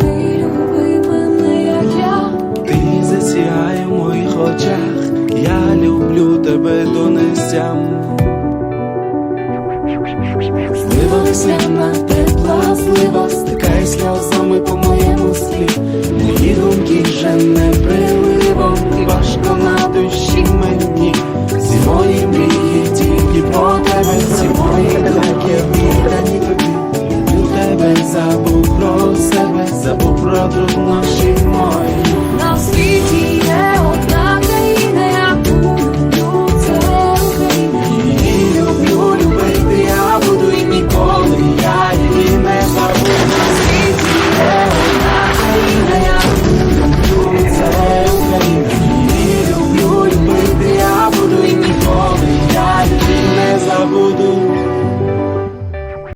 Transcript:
Ти люби мене, як я, ти засіяє в моїх очах, я люблю тебе до нестям. Злива весняна тепла, злива, стикай сльозами по моєму слі, мої думки вже не при. Love, love, love.